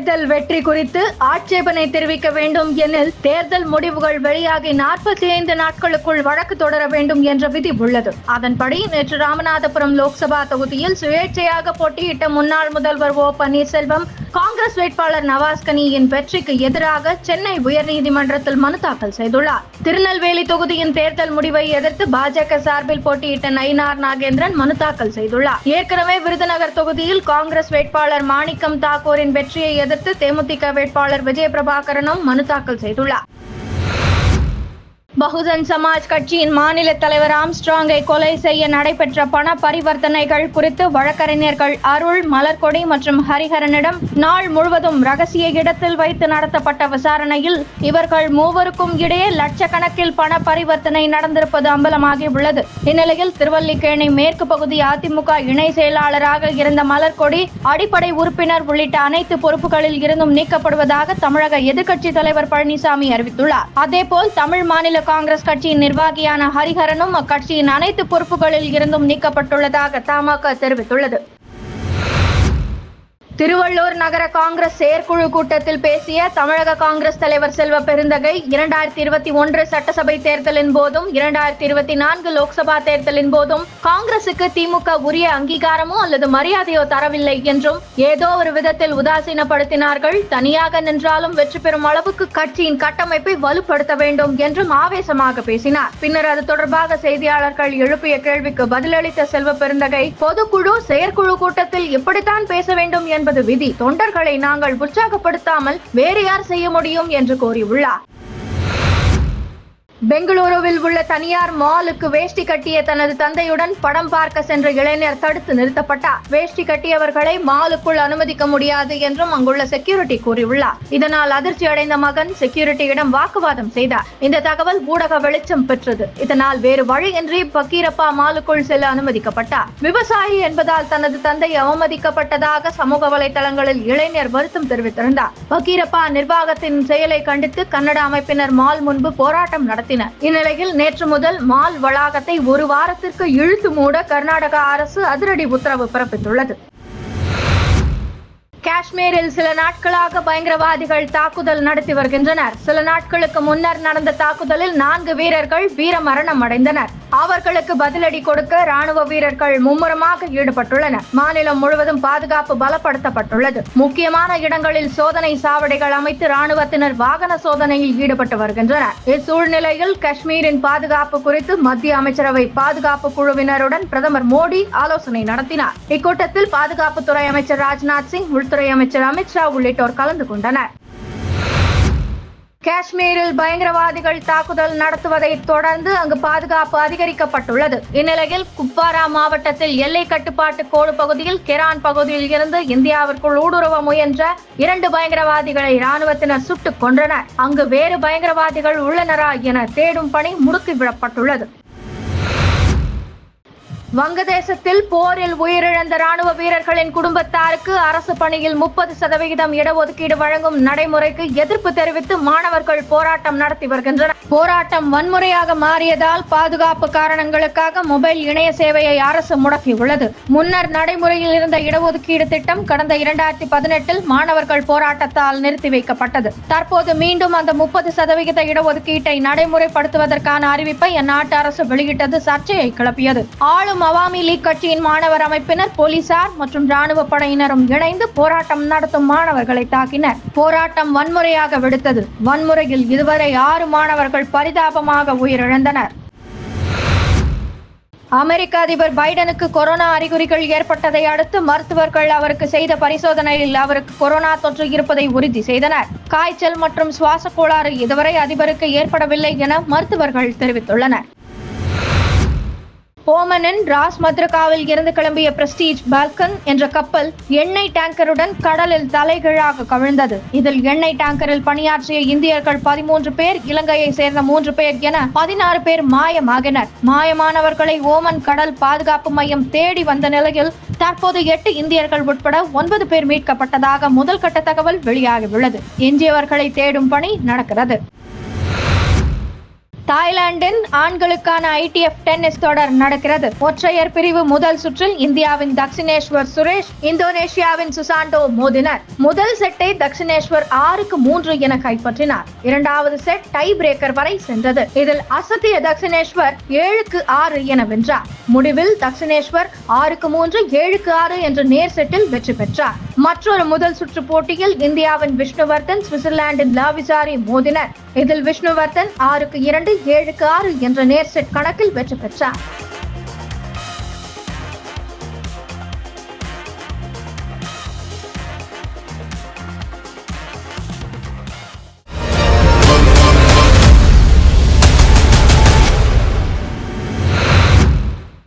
தேர்தல் வெற்றி குறித்து ஆட்சேபனை தெரிவிக்க வேண்டும் எனில் தேர்தல் முடிவுகள் வெளியாகி நாற்பத்தி ஐந்து நாட்களுக்குள் வழக்கு தொடர வேண்டும் என்ற விதி உள்ளது. அதன்படி நேற்று ராமநாதபுரம் லோக்சபா தொகுதியில் சுயேட்சையாக போட்டியிட்ட முன்னாள் முதல்வர் ஓ பன்னீர்செல்வம் காங்கிரஸ் வேட்பாளர் நவாஸ் கனியின் வெற்றிக்கு எதிராக சென்னை உயர்நீதிமன்றத்தில் மனு தாக்கல் செய்துள்ளார். திருநெல்வேலி தொகுதியின் தேர்தல் முடிவை எதிர்த்து பாஜக சார்பில் போட்டியிட்ட நயினார் நாகேந்திரன் மனு தாக்கல் செய்துள்ளார். ஏற்கனவே விருதுநகர் தொகுதியில் காங்கிரஸ் வேட்பாளர் மாணிக்கம் தாக்கூரின் வெற்றியை எதிர்த்து தேமுதிக வேட்பாளர் விஜயபிரபாகரனும் மனு தாக்கல் செய்துள்ளார். பகுஜன் சமாஜ் கட்சியின் மாநில தலைவர் ஆம்ஸ்ட்ராங்கை கொலை செய்ய நடைபெற்ற பண பரிவர்த்தனைகள் குறித்து வழக்கறிஞர்கள் அருள் மலர்கொடி மற்றும் ஹரிஹரனிடம் நாள் முழுவதும் ரகசிய இடத்தில் வைத்து நடத்தப்பட்ட விசாரணையில் இவர்கள் மூவருக்கும் இடையே லட்சக்கணக்கில் பண பரிவர்த்தனை நடந்திருப்பது அம்பலமாகி உள்ளது இந்நிலையில் திருவல்லிக்கேணி மேற்கு பகுதி அதிமுக இணை செயலாளராக இருந்த மலர்கொடி அடிப்படை உறுப்பினர் உள்ளிட்ட அனைத்து பொறுப்புகளில் இருந்தும் நீக்கப்படுவதாக தமிழக எதிர்க்கட்சி தலைவர் பழனிசாமி அறிவித்துள்ளார். அதேபோல் தமிழ் மாநில காங்கிரஸ் கட்சியின் நிர்வாகியான ஹரிஹரனும் அக்கட்சியின் அனைத்து பொறுப்புகளில் இருந்தும் நீக்கப்பட்டுள்ளதாக தமாக தெரிவித்துள்ளது. திருவள்ளூர் நகர காங்கிரஸ் செயற்குழு கூட்டத்தில் பேசிய தமிழக காங்கிரஸ் தலைவர் செல்வ பெருந்தகை இரண்டாயிரத்தி இருபத்தி ஒன்று சட்டசபை தேர்தலின் போதும் இரண்டாயிரத்தி இருபத்தி நான்கு லோக்சபா தேர்தலின் போதும் காங்கிரசுக்கு திமுக உரிய அங்கீகாரமோ அல்லது மரியாதையோ தரவில்லை என்றும் ஏதோ ஒரு விதத்தில் உதாசீனப்படுத்தினார்கள். தனியாக நின்றாலும் வெற்றி பெறும் அளவுக்கு கட்சியின் கட்டமைப்பை வலுப்படுத்த வேண்டும் என்றும் ஆவேசமாக பேசினார். பின்னர் அது தொடர்பாக செய்தியாளர்கள் எழுப்பிய கேள்விக்கு பதிலளித்த செல்வ பெருந்தகை பொதுக்குழு செயற்குழு கூட்டத்தில் இப்படித்தான் பேச வேண்டும் என்பது விதி. தொண்டர்களை நாங்கள் உற்சாகப்படுத்தாமல் வேறு யார் செய்ய முடியும் என்று கூறியுள்ளார் பெங்களூருவில் உள்ள தனியார் மாலுக்கு வேஷ்டி கட்டிய தனது தந்தையுடன் படம் பார்க்க சென்ற இளைஞர் தடுத்து நிறுத்தப்பட்டார். வேஷ்டி கட்டியவர்களை மாலுக்குள் அனுமதிக்க முடியாது என்றும் அங்குள்ள செக்யூரிட்டி கூறியுள்ளார். இதனால் அதிர்ச்சி அடைந்த மகன் செக்யூரிட்டியிடம் வாக்குவாதம் செய்தார். இந்த தகவல் ஊடக வெளிச்சம் பெற்றது. இதனால் வேறு வழியின்றி பக்கீரப்பா மாலுக்குள் செல்ல அனுமதிக்கப்பட்டார். விவசாயி என்பதால் தனது தந்தை அவமதிக்கப்பட்டதாக சமூக வலைதளங்களில் இளைஞர் வருத்தம் தெரிவித்திருந்தார். பக்கீரப்பா நிர்வாகத்தின் செயலை கண்டித்து கன்னட அமைப்பினர் மால் முன்பு போராட்டம் நடத்தின. இந்நிலையில் நேற்று முதல் மால் வளாகத்தை ஒரு வாரத்திற்கு இழுத்து மூட கர்நாடக அரசு அதிரடி உத்தரவு பிறப்பித்துள்ளது. காஷ்மீரில் சில நாட்களாக பயங்கரவாதிகள் தாக்குதல் நடத்தி வருகின்றனர். சில நாட்களுக்கு முன்னர் நடந்த தாக்குதலில் நான்கு வீரர்கள் வீர மரணம் அடைந்தனர். அவர்களுக்கு பதிலடி கொடுக்க ராணுவ வீரர்கள் மும்முரமாக ஈடுபட்டுள்ளனர். மாநிலம் முழுவதும் பாதுகாப்பு பலப்படுத்தப்பட்டுள்ளது. முக்கியமான இடங்களில் சோதனை சாவடிகள் அமைத்து ராணுவத்தினர் வாகன சோதனையில் ஈடுபட்டு வருகின்றனர். இச்சூழ்நிலையில் காஷ்மீரின் பாதுகாப்பு குறித்து மத்திய அமைச்சரவை பாதுகாப்பு குழுவினருடன் பிரதமர் மோடி ஆலோசனை நடத்தினார். இக்கூட்டத்தில் பாதுகாப்புத்துறை அமைச்சர் ராஜ்நாத் சிங் உள்துறை அமைச்சர் அமித்ஷா உள்ளிட்டோர் கலந்து கொண்டனர். காஷ்மீரில் பயங்கரவாதிகள் தாக்குதல் நடத்துவதை தொடர்ந்து அங்கு பாதுகாப்பு அதிகரிக்கப்பட்டுள்ளது. இந்நிலையில் குப்வாரா மாவட்டத்தில் எல்லை கட்டுப்பாட்டு கோடு பகுதியில் கெரான் பகுதியில் இருந்து இந்தியாவிற்குள் ஊடுருவ முயன்ற இரண்டு பயங்கரவாதிகளை ராணுவத்தினர் சுட்டுக் கொன்றனர். அங்கு வேறு பயங்கரவாதிகள் உள்ளனரா என தேடும் பணி முடுக்கிவிடப்பட்டுள்ளது. வங்கதேசத்தில் போரில் உயிரிழந்த ராணுவ வீரர்களின் குடும்பத்தாருக்கு அரசு பணியில் முப்பது சதவிகிதம் இடஒதுக்கீடு வழங்கும் நடைமுறைக்கு எதிர்ப்பு தெரிவித்து மாணவர்கள் போராட்டம் நடத்தி வருகின்றனர். போராட்டம் வன்முறையாக மாறியதால் பாதுகாப்பு காரணங்களுக்காக மொபைல் இணைய சேவையை அரசு முடக்கியுள்ளது. முன்னர் நடைமுறையில் இருந்த இடஒதுக்கீடு திட்டம் கடந்த இரண்டாயிரத்தி பதினெட்டில் மாணவர்கள் போராட்டத்தால் நிறுத்தி வைக்கப்பட்டது. தற்போது மீண்டும் அந்த முப்பது சதவிகித இடஒதுக்கீட்டை நடைமுறைப்படுத்துவதற்கான அறிவிப்பை அந்நாட்டு அரசு வெளியிட்டது. சர்ச்சையை கிளப்பியது. ஆளும் அவாமி லீக் கட்சியின் மாணவர் அமைப்பினர் போலீசார் மற்றும் ராணுவ படையினரும் இணைந்து போராட்டம் நடத்தும் மாணவர்களை தாக்கினர். போராட்டம் வன்முறையாக வெடித்தது. வன்முறையில் இதுவரை ஆறு மாணவர்கள் பரிதாபமாக உயிரிழந்தனர். அமெரிக்க அதிபர் பைடனுக்கு கொரோனா அறிகுறிகள் ஏற்பட்டதை அடுத்து மருத்துவர்கள் அவருக்கு செய்த பரிசோதனையில் அவருக்கு கொரோனா தொற்று இருப்பதை உறுதி செய்தனர். காய்ச்சல் மற்றும் சுவாச கோளாறு இதுவரை அதிபருக்கு ஏற்படவில்லை என மருத்துவர்கள் தெரிவித்துள்ளனர். ஓமனின் ராஸ் மத்ரகாவில் இருந்து கிளம்பிய பிரஸ்டீஜ் பால்கன் என்ற கப்பல் எண்ணெய் டேங்கருடன் கடலில் தலைகீழாக கவிழ்ந்தது. இதில் எண்ணெய் டேங்கரில் பணியாற்றிய இந்தியர்கள் பதிமூன்று பேர் இலங்கையை சேர்ந்த மூன்று பேர் என பதினாறு பேர் மாயமாகினர். மாயமானவர்களை ஓமன் கடல் பாதுகாப்பு மையம் தேடி வந்த நிலையில் தற்போது எட்டு இந்தியர்கள் உட்பட ஒன்பது பேர் மீட்கப்பட்டதாக முதல் கட்ட தகவல் வெளியாகியுள்ளது. எஞ்சியவர்களை தேடும் பணி நடக்கிறது. தாய்லாந்தின் ஆண்களுக்கான ஐடிஎஃப் டென்னிஸ் தொடர் நடக்கிறது. ஒற்றையர் பிரிவு முதல் சுற்றில் இந்தியாவின் தக்ஷினேஸ்வர் சுரேஷ் இந்தோனேஷியாவின் சுசாண்டோ மோதினர். முதல் செட்டை தக்ஷினேஸ்வர் ஆறுக்கு மூன்று என கைப்பற்றினார். இரண்டாவது செட் டை பிரேக்கர் வரை சென்றது. இதில் அசத்திய தக்ஷினேஸ்வர் ஏழுக்கு ஆறு என வென்றார். முடிவில் தக்ஷினேஸ்வர் ஆறுக்கு மூன்று ஏழுக்கு ஆறு என்ற நேர் செட்டில் வெற்றி பெற்றார். மற்றொரு முதல் சுற்று போட்டியில் இந்தியாவின் விஷ்ணுவர்தன் சுவிட்சர்லாந்தின் லாவிசாரி மோதினர். இதில் விஷ்ணுவர்தன் ஆறுக்கு இரண்டு ஏழுக்கு ஆறு என்ற நேர் செட் கணக்கில் வெற்றி பெற்றார்.